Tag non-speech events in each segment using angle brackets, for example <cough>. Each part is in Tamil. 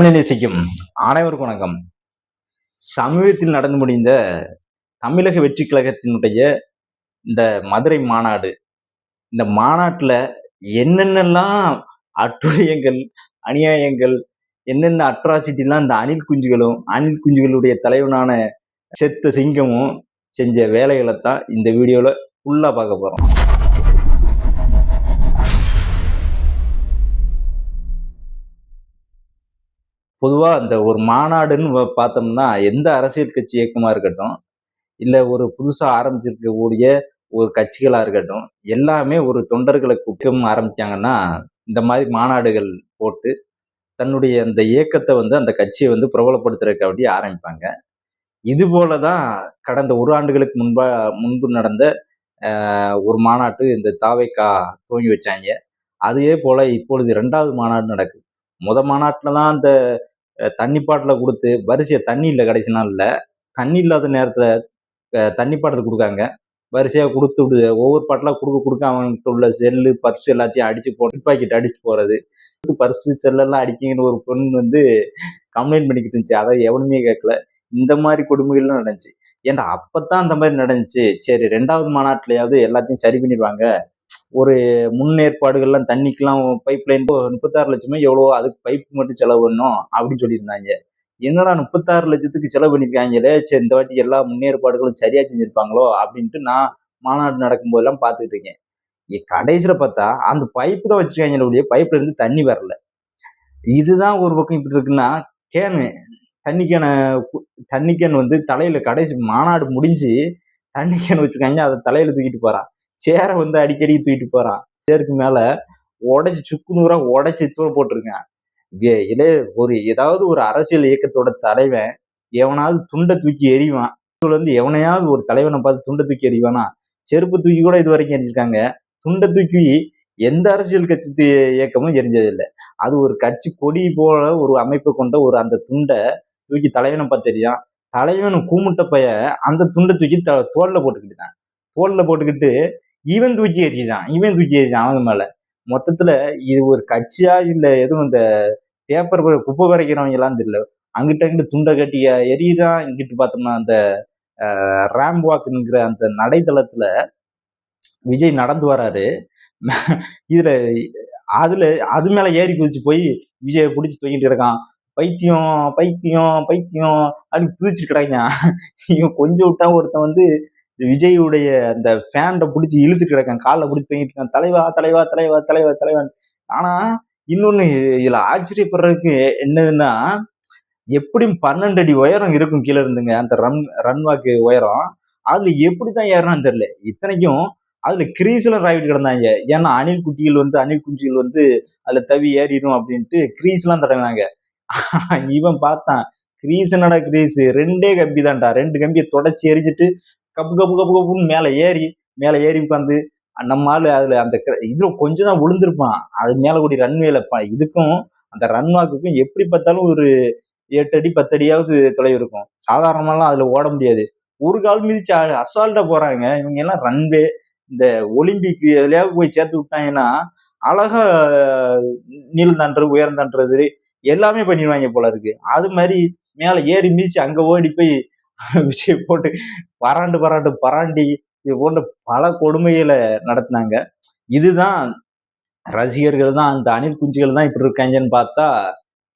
தமிழ் நேசிக்கும் அனைவருக்கும் வணக்கம். சமீபத்தில் நடந்து முடிந்த தமிழக வெற்றி கழகத்தினுடைய இந்த மதுரை மாநாடு இந்த மாநாட்டில் என்னென்னலாம் அட்டுழியங்கள் அநியாயங்கள் என்னென்ன அட்ராசிட்டிலாம் இந்த அணில் குஞ்சுகளும் அணில் குஞ்சுகளுடைய தலைவனான செத்த சிங்கமும் செஞ்ச வேலைகளை தான் இந்த வீடியோவில் ஃபுல்லாக பார்க்க போகிறோம் பொதுவாக அந்த ஒரு மாநாடுன்னு வ- பார்த்தோம்னா எந்த அரசியல் கட்சி இயக்கமாக இருக்கட்டும் இல்லை ஒரு புதுசாக ஆரம்பிச்சிருக்கக்கூடிய ஒரு கட்சிகளாக இருக்கட்டும் எல்லாமே ஒரு தொண்டர்களை கூட்டம் ஆரம்பிச்சாங்கன்னா இந்த மாதிரி மாநாடுகள் போட்டு தன்னுடைய அந்த இயக்கத்தை வந்து அந்த கட்சியை வந்து பிரபலப்படுத்துறதுக்கு அப்படி ஆரம்பிப்பாங்க. இது போல தான் கடந்த ஒரு ஆண்டுகளுக்கு முன்பா முன்பு நடந்த ஒரு மாநாட்டு இந்த தாவைக்கா துவங்கி வச்சாங்க. அதே போல இப்பொழுது ரெண்டாவது மாநாடு நடக்குது. முத மாநாட்டில் தான் அந்த தண்ணி பாட்டில் கொடுத்து வரிசையை தண்ணி இல்லை கடைசி நாளில் தண்ணி இல்லாத நேரத்தில் தண்ணி பாட்டில் கொடுக்காங்க. வரிசையாக கொடுத்து விடு ஒவ்வொரு பாட்டிலாக கொடுக்க கொடுக்க அவன்கிட்ட உள்ள செல்லு பர்ஸ் எல்லாத்தையும் அடித்து போ பாக்கெட் அடித்து போகிறது பர்ஸு செல்லெல்லாம் அடிக்கிங்கன்னு ஒரு பொண்ணு வந்து கம்ப்ளைண்ட் பண்ணிக்கிட்டு இருந்துச்சு. அதை எவனுமே கேட்கல. இந்த மாதிரி கொடுமைகள்லாம் நடந்துச்சு. ஏன்டா அப்பதான் அந்த மாதிரி நடந்துச்சு. சரி ரெண்டாவது மாநாட்டிலையாவது எல்லாத்தையும் சரி பண்ணிடுவாங்க. ஒரு முன்னேற்பாடுகள்லாம் தண்ணிக்கெல்லாம் பைப் லைன் முப்பத்தாறு லட்சமே எவ்வளோ அதுக்கு பைப் மட்டும் செலவு பண்ணணும் அப்படின்னு சொல்லியிருந்தாங்க. என்னடா முப்பத்தாறு லட்சத்துக்கு செலவு பண்ணியிருக்காங்களே? சரி இந்த வாட்டி எல்லா முன்னேற்பாடுகளும் சரியாக செஞ்சுருப்பாங்களோ? அப்படின்ட்டு நான் மாநாடு நடக்கும்போதெல்லாம் பார்த்துக்கிட்டு இருக்கேன். கடைசியில் பார்த்தா அந்த பைப்பு தான் வச்சுருக்காங்களே ஒழிய பைப்லேருந்து தண்ணி வரல. இதுதான் ஒரு பக்கம் இப்படி இருக்குன்னா கேனு தண்ணி கேனை தண்ணி கேன் வந்து தலையில் கடைசி மாநாடு முடிஞ்சு தண்ணி கேன் வச்சுருக்காங்க அதை தலையில் தூக்கிட்டு போகிறான் சேரை வந்து அடிக்கடி தூக்கிட்டு போறான். சேருக்கு மேல உடைச்சு சுக்கு நூறா உடைச்சு தூள் போட்டிருக்கான். இ- இதே ஒரு ஏதாவது ஒரு அரசியல் இயக்கத்தோட தலைவன் எவனாவது துண்டை தூக்கி எறிவான். இதுல வந்து எவனையாவது ஒரு தலைவனை பார்த்து துண்டை தூக்கி எறிவானா? செருப்பு தூக்கி கூட இது வரைக்கும் எரிஞ்சிருக்காங்க. துண்டை தூக்கி எந்த அரசியல் கட்சி இயக்கமும் எரிஞ்சதில்லை. அது ஒரு கட்சி கொடி போல ஒரு அமைப்பை கொண்ட ஒரு அந்த துண்டை தூக்கி தலைவனை பார்த்து தெரியும் தலைவன் கூமுட்ட பைய அந்த துண்டை தூக்கி த தோல்ல போட்டுக்கிட்டான். தோல்ல போட்டுக்கிட்டு இவன் தூக்கி எறிஞ்சான் இவன் தூக்கி எறிஞ்சான் அவன் மேல. மொத்தத்துல இது ஒரு கட்சியா இல்ல எதுவும் இந்த பேப்பர் குப்பை வரைக்கிறவங்க எல்லாம் தெரியல. அங்கிட்ட அங்கிட்டு துண்டை கட்டி எரியுதான் இங்கிட்டு பார்த்தோம்னா அந்த ரேம் வாக்குங்கிற அந்த நடைத்தளத்துல விஜய் நடந்து வராரு. இதுல அதுல அது மேல ஏறி குதிச்சு போய் விஜயை பிடிச்சி தூக்கிட்டு இருக்கான். பைத்தியம் பைத்தியம் பைத்தியம் அப்படின்னு குதிச்சுட்டு கிடக்கான் இவன் கொஞ்சம் விட்டா ஒருத்தன் வந்து விஜயுடைய அந்த ஃபேண்டை பிடிச்சி இழுத்து கிடக்கான் காலில் பிடிச்சி தூங்கிட்டு இருக்கான். தலைவா தலைவா தலைவா தலைவா தலைவான் ஆனா இன்னொன்னு இதுல ஆச்சரியப்படுறதுக்கு என்னதுன்னா எப்படியும் பன்னெண்டு அடி உயரம் இருக்கும் கீழே இருந்துங்க. அந்த ரன் ரன்வாக்கு உயரம். அதுல எப்படிதான் ஏறணும்னு தெரியல. இத்தனைக்கும் அதுல கிரீஸ்ல ராவிட்டு கிடந்தாங்க. ஏன்னா அணில் குட்டிகள் வந்து அணில் குஞ்சுகள் வந்து அதுல தவி ஏறிடும் அப்படின்ட்டு கிரீஸ்லாம் தடவினாங்க. இவன் பார்த்தான். கிரீஸ் என்னடா கிரீஸ் ரெண்டே கம்பி தான்டா ரெண்டு கம்பியை தொடச்சி எரிஞ்சிட்டு கப்பு கப்பு கப்பு கப்புன்னு மேலே ஏறி மேலே ஏறி உட்காந்து நம்ம ஆள் அதில் அந்த க- இதுல கொஞ்சம் தான் விழுந்திருப்பான் அது மேலே கூடிய ரன்வேல இதுக்கும் அந்த ரன்வாக்குக்கும் எப்படி பார்த்தாலும் ஒரு எட்டு அடி பத்து அடியாவது தொலைவு இருக்கும். சாதாரணமாலாம் அதில் ஓட முடியாது. ஒரு கால் மிதிச்சு அசால்ட்டாக போகிறாங்க இவங்க எல்லாம் ரன்வே இந்த ஒலிம்பிக் எதுலையாவது போய் சேர்த்து விட்டாங்கன்னா அழகா நீளம் தாண்டுறது உயரம் தாண்டுறது எல்லாமே பண்ணிடுவாங்க போல இருக்கு. அது மாதிரி மேலே ஏறி மிதிச்சு அங்கே ஓடி போய் விஜய் போட்டு பராண்டு பராண்டு பராண்டி இது போன்ற பல கொடுமைகளை நடத்தினாங்க. இதுதான் ரசிகர்கள் தான் அந்த அணில் குஞ்சுகள் தான் இப்படி இருக்காங்கன்னு பார்த்தா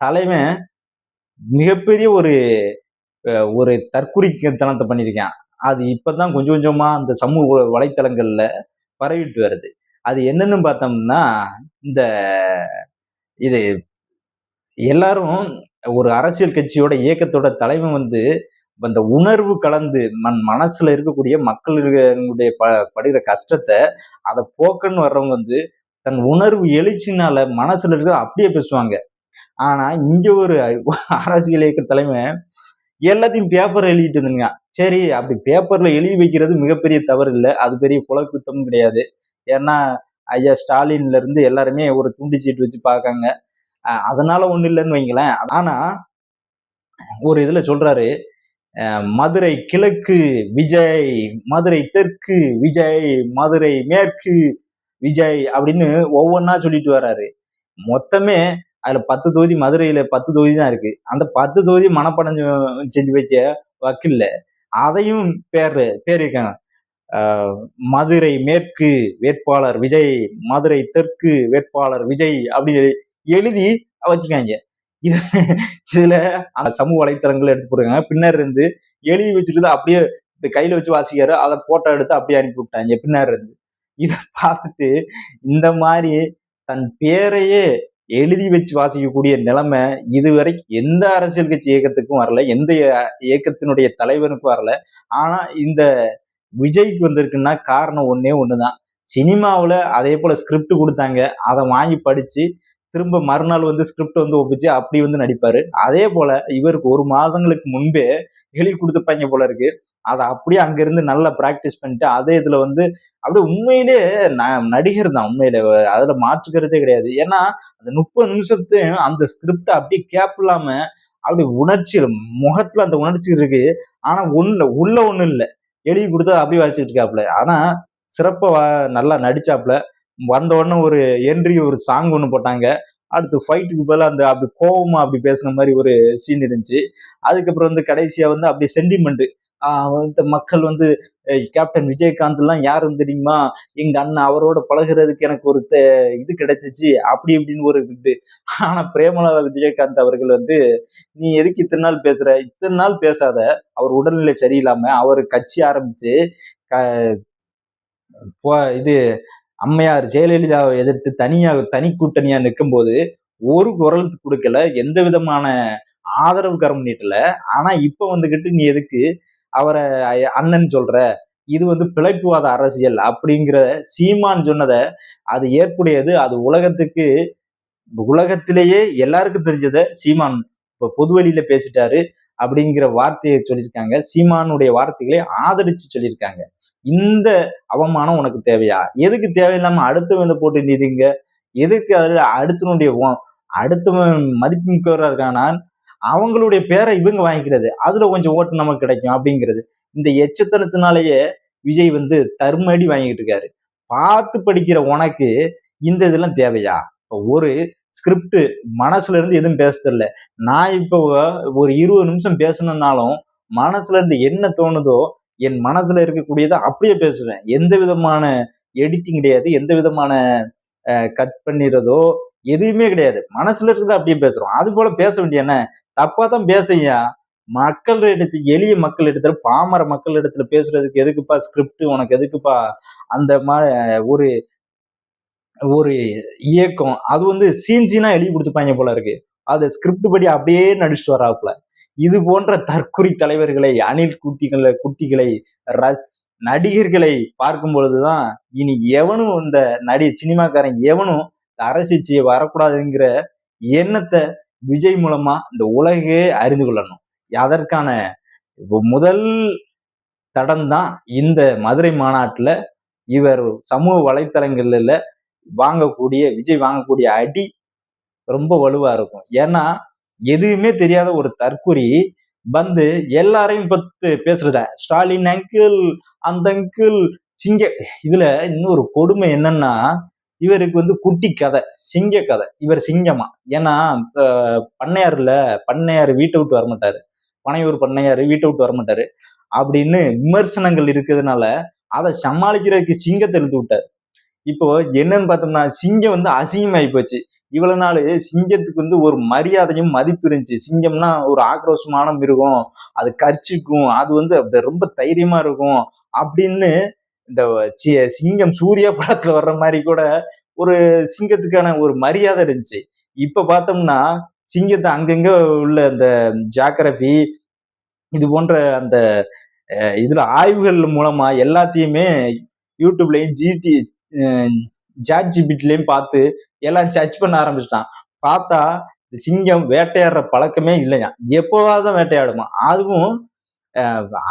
தலைவன் மிகப்பெரிய ஒரு ஒரு ஒரு தற்குறித்தனத்தை பண்ணியிருக்கான். அது இப்பதான் கொஞ்சம் கொஞ்சமா அந்த சமூக வலைத்தளங்கள்ல பரவிட்டு வருது. அது என்னன்னு பார்த்தோம்னா இந்த இது எல்லாரும் ஒரு அரசியல் கட்சியோட இயக்கத்தோட தலைமை வந்து அந்த உணர்வு கலந்து மன் மனசுல இருக்கக்கூடிய மக்களுடைய ப படுகிற கஷ்டத்தை அதை போக்கன்னு வர்றவங்க வந்து தன் உணர்வு எழுச்சினால மனசுல இருக்கிறத அப்படியே பேசுவாங்க. ஆனா இங்க ஒரு அரசியல் இயக்க தலைமை எல்லாத்தையும் பேப்பர் எழுதிட்டு இருந்துங்க சரி அப்படி பேப்பர்ல எழுதி வைக்கிறது மிகப்பெரிய தவறு இல்லை. அது பெரிய குலக்குத்தமும் கிடையாது. ஏன்னா ஐயா ஸ்டாலின்ல இருந்து எல்லாருமே ஒரு துண்டு சீட்டு வச்சு பார்க்காங்க. அதனால ஒண்ணு இல்லைன்னு வைங்களேன். ஆனா ஒரு இதுல சொல்றாரு மதுரை கிழக்கு விஜய் மதுரை தெற்கு விஜய் மதுரை மேற்கு விஜய் அப்படின்னு ஒவ்வொன்றா சொல்லிட்டு வர்றாரு மொத்தமே அதுல பத்து தொகுதி மதுரையில பத்து தொகுதி தான் இருக்கு. அந்த பத்து தொகுதி மனப்படம் செஞ்சு வச்ச வக்கில்ல அதையும் பேர் பேர் இருக்காங்க. மதுரை மேற்கு வேட்பாளர் விஜய் மதுரை தெற்கு வேட்பாளர் விஜய் அப்படி எழுதி வச்சுக்காங்க இது இதுல அந்த சமூக வலைத்தளங்கள் எடுத்து போடுறாங்க பின்னர் இருந்து எழுதி வச்சுட்டு அப்படியே இப்படி கையில வச்சு வாசிக்காரு. அதை போட்டோ எடுத்து அப்படியே அனுப்பி விட்டாங்க. பின்னர் இருந்து. இதை பார்த்துட்டு இந்த மாதிரி தன் பேரையே எழுதி வச்சு வாசிக்கக்கூடிய நிலைமை இதுவரைக்கும் எந்த அரசியல் கட்சி இயக்கத்துக்கும் வரல. எந்த இயக்கத்தினுடைய தலைவனுக்கும் வரல. ஆனா இந்த விஜய்க்கு வந்திருக்குன்னா காரணம் ஒன்னே ஒண்ணுதான். சினிமாவில் அதே போல ஸ்கிரிப்ட் கொடுத்தாங்க. அதை வாங்கி படிச்சு திரும்ப மறுநாள் வந்து ஸ்கிரிப்ட் வந்து ஒப்பிச்சு அப்படி வந்து நடிப்பாரு. அதே போல இவருக்கு ஒரு மாதங்களுக்கு முன்பே எழுதி கொடுத்துப்பாங்க போல இருக்கு. அதை அப்படியே அங்கிருந்து நல்லா ப்ராக்டிஸ் பண்ணிட்டு அதே இதுல வந்து அப்படியே உண்மையிலே நடிகர் தான் உண்மையில. அதுல மாற்றுக்கிறதே கிடையாது. ஏன்னா அந்த முப்பது நிமிஷத்தையும் அந்த ஸ்கிரிப்ட் அப்படியே கேப் இல்லாம அப்படி உணர்ச்சி முகத்துல அந்த உணர்ச்சி இருக்கு. ஆனா ஒண்ணு உள்ள ஒண்ணு இல்லை. எழுதி கொடுத்தா அப்படியே வச்சுட்டு இருக்காப்புல. ஆனா சிறப்பா நல்லா நடிச்சாப்புல. வந்த உடனே ஒரு என்ட்ரி ஒரு சாங் ஒன்று போட்டாங்க. அடுத்து ஃபைட்டுக்கு பதிலாக அந்த அப்படி கோபமா அப்படி பேசுன மாதிரி ஒரு சீன் இருந்துச்சு. அதுக்கப்புறம் வந்து கடைசியா வந்து அப்படி சென்டிமெண்ட் இந்த மக்கள் வந்து கேப்டன் விஜயகாந்த் எல்லாம் யாருன்னு தெரியுமா? எங்க அண்ணன் அவரோட பழகிறதுக்கு எனக்கு ஒரு இது கிடைச்சிச்சு. அப்படி இப்படின்னு ஒரு இது. ஆனா பிரேமலதா விஜயகாந்த் அவர்கள் வந்து நீ எதுக்கு இத்தனை நாள் பேசுற? இத்தனை நாள் பேசாத. அவர் உடல்நிலை சரியில்லாம அவர் கட்சி ஆரம்பிச்சு இது அம்மையார் ஜெயலலிதாவை எதிர்த்து தனியா தனி கூட்டணியா நிற்கும் போது ஒரு குரல் கொடுக்கல. எந்த விதமான ஆதரவு கரம் நீட்டல. ஆனா இப்ப வந்துகிட்டு நீ எதுக்கு அவரை அண்ணன் சொல்ற? இது வந்து பிழைப்புவாத அரசியல் அப்படிங்கிற சீமான் சொன்னதை அது ஏற்புடையது. அது உலகத்துக்கு உலகத்திலேயே எல்லாருக்கும் தெரிஞ்சதை சீமான் இப்போ பொதுவெளியில பேசிட்டாரு அப்படிங்கிற வார்த்தையை சொல்லியிருக்காங்க. சீமானுடைய வார்த்தைகளை ஆதரிச்சு சொல்லியிருக்காங்க. இந்த அவமானம் உனக்கு தேவையா? எதுக்கு தேவையில்லாம அடுத்தவன் போட்டு நீதிங்க? எதுக்கு அதுல அடுத்தவனுடைய அடுத்தவன் மதிப்புமிக்கவராக இருக்கானா அவங்களுடைய பேரை இவங்க வாங்கிக்கிறது. அதுல கொஞ்சம் ஓட்டு நமக்கு கிடைக்கும் அப்படிங்கிறது. இந்த எச்சத்தனத்தினாலேயே விஜய் வந்து தர்மடி வாங்கிட்டு இருக்காரு. பார்த்து படிக்கிற உனக்கு இந்த இதெல்லாம் தேவையா? ஒரு ஸ்கிரிப்ட் மனசுல இருந்து எதுவும் பேசல நான் இப்போ ஒரு இருபது நிமிஷம் பேசணும்னாலும் மனசுல இருந்து என்ன தோணுதோ என் மனசுல இருக்கக்கூடியதை அப்படியே பேசுவேன். எந்த விதமான எடிட்டிங் கிடையாது. எந்த விதமான கட் பண்ணிடுறதோ எதுவுமே கிடையாது. மனசுல இருக்கிறத அப்படியே பேசுறோம். அது போல பேச வேண்டிய என்ன? தப்பா தான் பேசையா மக்கள் எடுத்து எளிய மக்கள் இடத்துல பாமர மக்கள் இடத்துல பேசுறதுக்கு எதுக்குப்பா ஸ்கிரிப்ட் உனக்கு எதுக்குப்பா? அந்த மாதிரி ஒரு ஒரு இயக்கம். அது வந்து சீன் சீனா எழுதி கொடுத்துப்பாங்க போல இருக்கு. அது ஸ்கிரிப்ட் படி அப்படியே நடிச்சுட்டு வராப்புல இது போன்ற தற்குறி தலைவர்களை அணில் குட்டிகளை குட்டிகளை ரஸ் நடிகர்களை பார்க்கும் பொழுதுதான் இனி எவனும் இந்த நடி சினிமாக்காரன் எவனும் அரசிச்சியை வரக்கூடாதுங்கிற எண்ணத்தை விஜய் மூலமா இந்த உலகே அறிந்து கொள்ளணும். அதற்கான முதல் தடம் தான் இந்த மதுரை மாநாட்டில் இவர் சமூக வலைத்தளங்களில் வாங்கக்கூடிய விஜய் வாங்கக்கூடிய அடி ரொம்ப வலுவாக இருக்கும். ஏன்னா எதுவுமே தெரியாத ஒரு தற்குறி வந்து எல்லாரையும் பத்து பேசுறத? ஸ்டாலின் அங்கிள் அந்த அங்கிள் சிங்க இதுல இன்னொரு கொடுமை என்னன்னா இவருக்கு வந்து குட்டி கதை சிங்க கதை. இவர் சிங்கமா ஏன்னா பண்ணையார்ல பண்ணையார் வீட்டை விட்டு வரமாட்டாரு. பனையூர் பண்ணையார் வீட்டை விட்டு வரமாட்டாரு. அப்படின்னு விமர்சனங்கள் இருக்கிறதுனால அதை சமாளிக்கிறதுக்கு சிங்கத்தை எழுத்து விட்டார். இப்போ என்னன்னு பார்த்தோம்னா சிங்கம் வந்து அசிங்கமாயி போச்சு. இவ்வளவு நாள் சிங்கத்துக்கு வந்து ஒரு மரியாதையும் மதிப்பு இருந்துச்சு. சிங்கம்னா ஒரு ஆக்ரோஷமான மிருகம். அது கரிச்சிக்கும். அது வந்து ரொம்ப தைரியமா இருக்கும். அப்படின்னு இந்த சிங்கம் சூர்யா படத்துல வர்ற மாதிரி கூட ஒரு சிங்கத்துக்கான ஒரு மரியாதை இருந்துச்சு. இப்ப பார்த்தோம்னா சிங்கத்தை அங்கங்க உள்ள அந்த ஜாகிரபி இது போன்ற அந்த இதுல ஆய்வுகள் மூலமா எல்லாத்தையுமே யூடியூப்லயும் ஜிடி ஜாட் ஜிபிட்லயும் பார்த்து எல்லாம் சர்ச் பண்ண ஆரம்பிச்சிட்டான். பார்த்தா சிங்கம் வேட்டையாடுற பழக்கமே இல்லையா எப்போவாதான் வேட்டையாடுமா? அதுவும்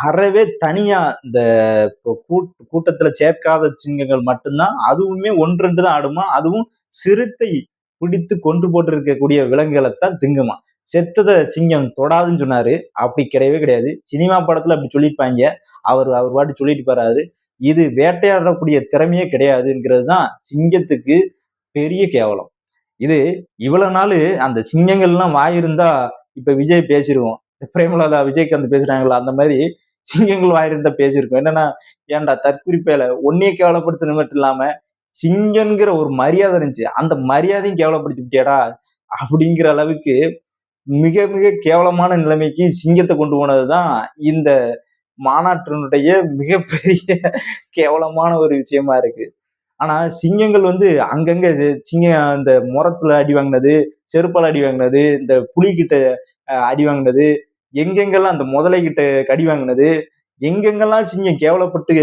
அறவே தனியா இந்த கூட்டத்துல சேர்க்காத சிங்கங்கள் மட்டும்தான் அதுவுமே ஒன்று ரெண்டு தான் ஆடுமா? அதுவும் சிறுத்தை பிடித்து கொண்டு போட்டு இருக்கக்கூடிய விலங்குகளை தான் திங்குமா? செத்தத சிங்கம் தொடாதுன்னு சொன்னாரு. அப்படி கிடையவே கிடையாது. சினிமா படத்துல அப்படி சொல்லியிருப்பாங்க. அவர் அவர் பாட்டு சொல்லிட்டு போறாரு. இது வேட்டையாடக்கூடிய திறமையே கிடையாதுங்கிறது தான் சிங்கத்துக்கு பெரிய கேவலம். இது இவ்வளவு நாள் அந்த சிங்கங்கள்லாம் வாயிருந்தா இப்ப விஜய் பேசிடுவோம் பிரேமலதா விஜயகாந்த் பேசுறாங்களா அந்த மாதிரி சிங்கங்கள் வாயிருந்தா பேசியிருக்கோம் என்னன்னா ஏன்டா தற்குறிப்பேல ஒன்னே கேவலப்படுத்தின மட்டும் இல்லாம சிங்கங்கிற ஒரு மரியாதை இருந்துச்சு. அந்த மரியாதையும் கேவலப்படுத்திட்டேடா அப்படிங்கிற அளவுக்கு மிக மிக கேவலமான நிலைமைக்கு சிங்கத்தை கொண்டு போனதுதான் இந்த மாநாட்டினுடைய மிகப்பெரிய <laughs> கேவலமான ஒரு விஷயமா இருக்கு. ஆனால் சிங்கங்கள் வந்து அங்கங்கே சிங்க சிங்கம் இந்த முரத்தில் அடி வாங்கினது செருப்பால் அடி வாங்கினது இந்த புலிகிட்ட அடி வாங்கினது எங்கெங்கெல்லாம் அந்த முதலை கிட்ட கடி வாங்கினது எங்கெங்கெல்லாம் சிங்கம் கேவலப்பட்டு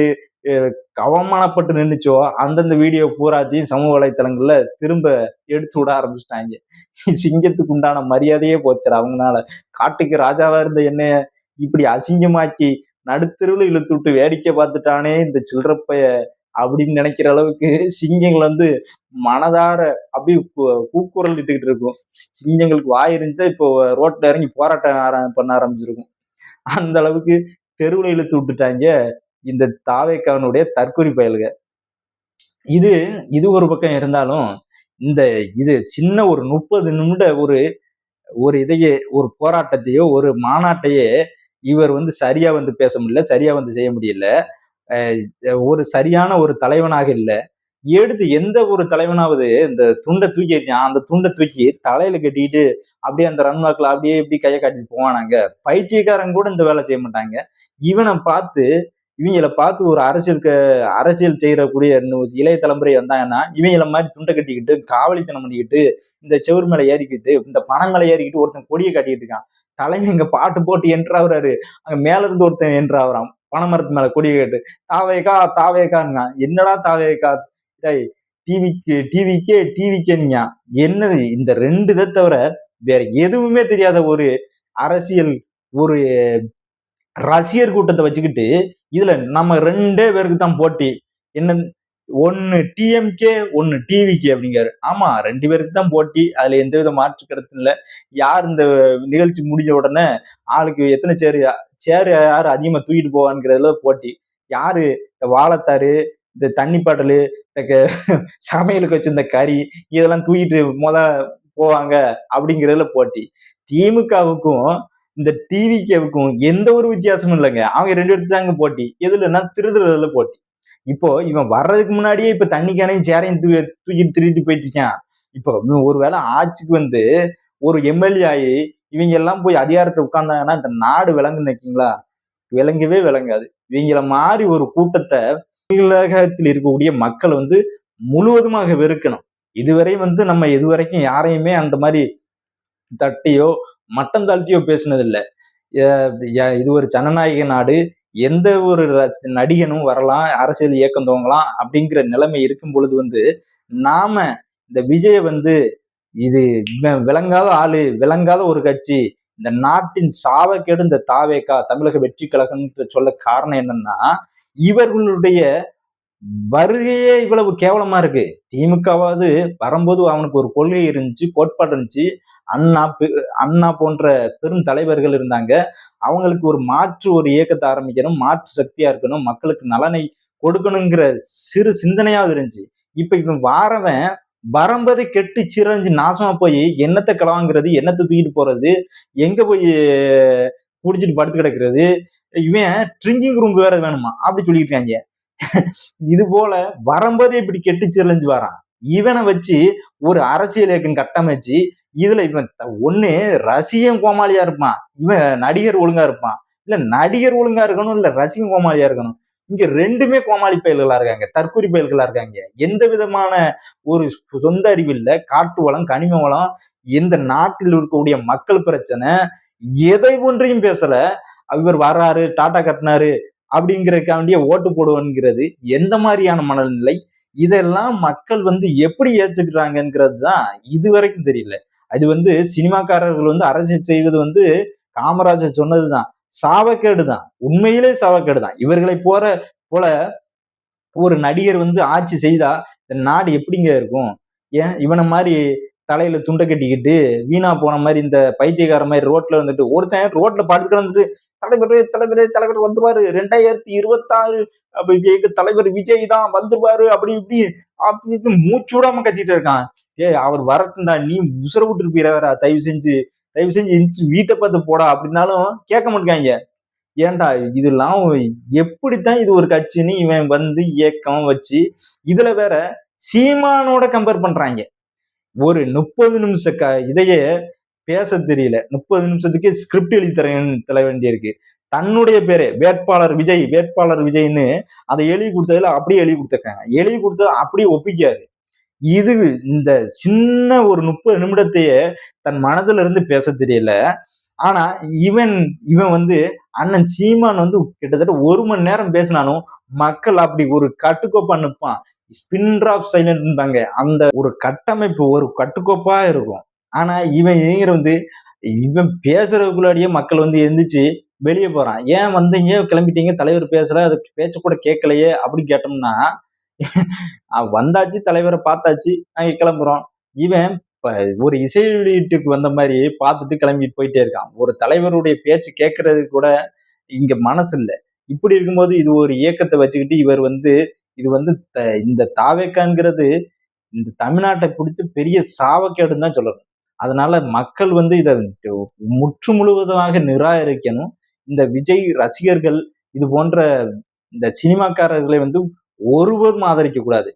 அவமானப்பட்டு நின்றுச்சோ அந்தந்த வீடியோ பூராத்தையும் சமூக வலைத்தளங்கள்ல திரும்ப எடுத்து விட ஆரம்பிச்சிட்டாங்க. சிங்கத்துக்கு உண்டான மரியாதையே போச்சுடா அவங்கனால. காட்டுக்கு ராஜாவா இருந்த என்ன இப்படி அசிங்கமாக்கி நடுத்தெருவில் இழுத்து விட்டு வேடிக்கை பார்த்துட்டானே இந்த சில்லறப்பைய அப்படின்னு நினைக்கிற அளவுக்கு சிங்கங்கள் வந்து மனதார அப்படியே கூக்குரல் இட்டுக்கிட்டு இருக்கும். சிங்கங்களுக்கு வாய் இப்போ ரோட்ல இறங்கி போராட்டம் ஆர- பண்ண ஆரம்பிச்சிருக்கும். அந்த அளவுக்கு தெருவில் இழுத்து விட்டுட்டாங்க இந்த தாவேக்காவனுடைய தற்கொலை பயல்க. இது இது ஒரு பக்கம் இருந்தாலும் இந்த இது சின்ன ஒரு முப்பது நிமிட ஒரு ஒரு இதையே ஒரு போராட்டத்தையோ ஒரு மாநாட்டையே இவர் வந்து சரியா வந்து பேச முடியல சரியா வந்து செய்ய முடியல. ஒரு சரியான ஒரு தலைவனாக இல்லை. எடுத்து எந்த ஒரு தலைவனாவது இந்த துண்டை தூக்கி அந்த துண்டை தூக்கி தலையில கட்டிட்டு அப்படியே அந்த ரன்வாக்ல அப்படியே இப்படி கையை காட்டிட்டு போவானாங்க. பைத்தியக்காரங்க கூட இந்த வேலை செய்ய மாட்டாங்க. இவனை பார்த்து இவங்கள பார்த்து ஒரு அரசியலுக்கு அரசியல் செய்யக்கூடிய இளைய தலைமுறை வந்தாங்கன்னா இவங்கள மாதிரி துண்டை கட்டிக்கிட்டு காவலித்தனம் பண்ணிக்கிட்டு இந்த செவர் மேலே ஏறிக்கிட்டு இந்த பணம் மேலே ஏறிக்கிட்டு ஒருத்தன் கொடியை கட்டிக்கிட்டு இருக்கான். தலைமை இங்க பாட்டு போட்டு என்றாவுறாரு அங்க மேல இருந்து ஒருத்தன் என்றாவுறான் பனைமரத்து மேல கொடி கேட்டு தாவேக்கா தாவேக்காங்க என்னடா தாவேக்கா? டேய் டிவிக்கு டிவிக்கே டிவிக்கேங்க என்னது இந்த ரெண்டு இதை தவிர வேற எதுவுமே தெரியாத ஒரு அரசியல் ஒரு ரசிகர் கூட்டத்தை வச்சுக்கிட்டு இதுல நம்ம ரெண்டே பேருக்கு தான் போட்டி. என்ன ஒன்னு டிஎம்கே ஒன்னு டிவிகே அப்படிங்கிறாரு. ஆமா ரெண்டு பேருக்கு தான் போட்டி. அதுல எந்த வித மாற்று கருத்து இல்லை. யார் இந்த நிகழ்ச்சி முடிஞ்ச உடனே ஆளுக்கு எத்தனை சேர் சேர் யார் அதிகமா தூக்கிட்டு போவான்ங்கிறதுல போட்டி. யாரு இந்த வாழைத்தாரு இந்த தண்ணி பாட்டலு இந்த க- சமையலுக்கு வச்சிருந்த கறி இதெல்லாம் தூக்கிட்டு முத போவாங்க அப்படிங்கிறதுல போட்டி. திமுகவுக்கும் இந்த டிவிகேவுக்கும் எந்த ஒரு வித்தியாசமும் இல்லைங்க. அவங்க ரெண்டு பேருக்கு தாங்க போட்டி. எதுலன்னா திருடுறதுல போட்டி. இப்போ இவன் வர்றதுக்கு முன்னாடியே இப்ப தண்ணி கேனையும் சேரையும் தூ தூக்கிட்டு திருட்டு போயிட்டு இருக்கான் இப்போ ஒரு ஒருவேளை ஆட்சிக்கு வந்து ஒரு எம்எல்ஏ ஆகி இவங்க எல்லாம் போய் அதிகாரத்தை உட்கார்ந்தாங்கன்னா இந்த நாடு விளங்கு நினைக்கீங்களா விளங்கவே விளங்காது. இவங்கள மாதிரி ஒரு கூட்டத்தை தமிழகத்தில் இருக்கக்கூடிய மக்கள் வந்து முழுவதுமாக வெறுக்கணும். இதுவரை வந்து நம்ம இதுவரைக்கும் யாரையுமே அந்த மாதிரி தட்டியோ மட்டம் தாழ்த்தியோ பேசினதில்லை. இது ஒரு ஜனநாயக நாடு. எந்த ஒரு நடிகனும் வரலாம் அரசியல் இயக்கம் துவங்கலாம் அப்படிங்கிற நிலைமை இருக்கும் பொழுது வந்து நாம இந்த விஜயை வந்து இது விளங்காத ஆளு விளங்காத ஒரு கட்சி இந்த நாட்டின் சாவக்கேடு இந்த தாவேக்கா தமிழக வெற்றி கழகம்ன்ற சொல்ல காரணம் என்னன்னா இவர்களுடைய வருகையே இவ்வளவு கேவலமா இருக்கு. திமுகவாவது வரும்போது அவனுக்கு ஒரு கொள்கை இருந்துச்சு கோட்பாடு இருந்துச்சு அண்ணா அண்ணா போன்ற பெரும் தலைவர்கள் இருந்தாங்க. அவங்களுக்கு ஒரு மாற்று ஒரு இயக்கத்தை ஆரம்பிக்கணும் மாற்று சக்தியா இருக்கணும் மக்களுக்கு நலனை கொடுக்கணுங்கிற சிறு சிந்தனையாவது இருந்துச்சு. இப்ப இவன் வாரவன் வரம்பதை கெட்டு சிறஞ்சு நாசமா போய் என்னத்தை கிளவாங்கிறது என்னத்தை தூக்கிட்டு போறது எங்க போய் குடிச்சிட்டு படுத்து கிடக்கிறது இவன் ட்ரிங்கிங் ரூம் வேற வேணுமா? அப்படி சொல்லிட்டு இருக்காங்க. இது போல வரும்போதே இப்படி கெட்டு சிரஞ்சு வரான். இவனை வச்சு ஒரு அரசியல் இயக்கம் கட்டமைச்சு இதுல இவன் ஒண்ணு ரசிகன் கோமாளியா இருப்பான். இவன் நடிகர் ஒழுங்கா இருப்பான். இல்ல நடிகர் ஒழுங்கா இருக்கணும் இல்ல ரசிகன் கோமாளியா இருக்கணும். இங்க ரெண்டுமே கோமாளி பயல்களா இருக்காங்க தற்கொலை பயல்களா இருக்காங்க. எந்த விதமான ஒரு சொந்த அறிவு இல்ல காட்டு வளம் கனிம வளம் இந்த நாட்டில் இருக்கக்கூடிய மக்கள் பிரச்சனை எதை ஒன்றையும் பேசல. அவர் வர்றாரு டாடா கட்டினாரு அப்படிங்கறதுக்காண்டிய ஓட்டு போடுவோங்கிறது எந்த மாதிரியான மனநிலை? இதெல்லாம் மக்கள் வந்து எப்படி ஏற்றுக்கிறாங்கங்கிறது தான் இது வரைக்கும் தெரியல. அது வந்து சினிமாக்காரர்கள் வந்து அரசியல் செய்வது வந்து காமராஜர் சொன்னதுதான். சாவக்கேடு தான் உண்மையிலே சாவக்கேடு தான் இவர்களை போற போல ஒரு நடிகர் வந்து ஆட்சி செய்தா இந்த நாடு எப்படிங்க இருக்கும்? ஏன்? இவனை மாதிரி தலையில துண்டை கட்டிக்கிட்டு வீணா போன மாதிரி இந்த பைத்தியக்கார மாதிரி ரோட்ல வந்துட்டு ஒருத்தன் ரோட்ல படுத்து கிடந்துட்டு தலைவர் தலைவர் தலைவர் வந்துருவாரு. ரெண்டாயிரத்தி இருபத்தாறு அப்ப தலைவர் விஜய் தான் வந்துருவாரு. அப்படி இப்படி அப்படி மூச்சு விடாம கத்திட்டு இருக்கான். ஏய் அவர் வரட்டும்டா நீ உசுர விட்டுட்டு தயவு செஞ்சு தயவு செஞ்சு எந்திரிச்சு வீட்டை பார்த்து போடா அப்படின்னாலும் கேட்க மாட்டாங்க ஏன்டா இதெல்லாம் எப்படித்தான் இது ஒரு கட்சின்னு இவன் வந்து இயக்கம் வச்சு இதுல வேற சீமானோட கம்பேர் பண்றாங்க. ஒரு முப்பது நிமிஷ க இதையே பேச தெரியல. முப்பது நிமிஷத்துக்கு ஸ்கிரிப்ட் எழுதி தர தர வேண்டியிருக்கு. தன்னுடைய பேரே வேட்பாளர் விஜய் வேட்பாளர் விஜய்னு அதை எழுதி கொடுத்ததுல அப்படியே எழுதி கொடுத்துருக்காங்க. எழுதி கொடுத்தது அப்படியே ஒப்பிக்காரு இது இந்த சின்ன ஒரு முப்பது நிமிடத்தையே தன் மனதுல இருந்து பேச தெரியல. ஆனா இவன் இவன் வந்து அண்ணன் சீமான் வந்து கிட்டத்தட்ட ஒரு மணி நேரம் பேசினாலும் மக்கள் அப்படி ஒரு கட்டுக்கோப்பா நிற்பான் ஸ்பின் டிராப் சைலண்ட்பாங்க அந்த ஒரு கட்டமைப்பு ஒரு கட்டுக்கோப்பா இருக்கும். ஆனா இவன் இவங்கிற வந்து இவன் பேசுறதுக்குள்ளாடியே மக்கள் வந்து எந்திரிச்சு வெளியே போறான். ஏன் வந்தீங்க கிளம்பிட்டீங்க தலைவர் பேசல அது பேச்ச கூட கேட்கலையே அப்படின்னு கேட்டோம்னா வந்தாச்சு தலைவரை பார்த்தாச்சு நாங்கள் கிளம்புறோம். இவன் இப்போ ஒரு இசை வெளியீட்டுக்கு வந்த மாதிரி பார்த்துட்டு கிளம்பிட்டு போயிட்டே இருக்கான். ஒரு தலைவருடைய பேச்சு கேட்கறது கூட இங்க மனசு இல்லை இப்படி இருக்கும்போது இது ஒரு இயக்கத்தை வச்சுக்கிட்டு இவர் வந்து இது வந்து த- இந்த தாவேக்காங்கிறது இந்த தமிழ்நாட்டை பிடிச்சி பெரிய சாவக்கேடுன்னு தான் சொல்லணும். அதனால மக்கள் வந்து இதை முற்று முழுவதுமாக நிராகரிக்கணும் இந்த விஜய் ரசிகர்கள் இது போன்ற இந்த சினிமாக்காரர்களை வந்து ஒருவரும் ஆதரிக்க கூடாது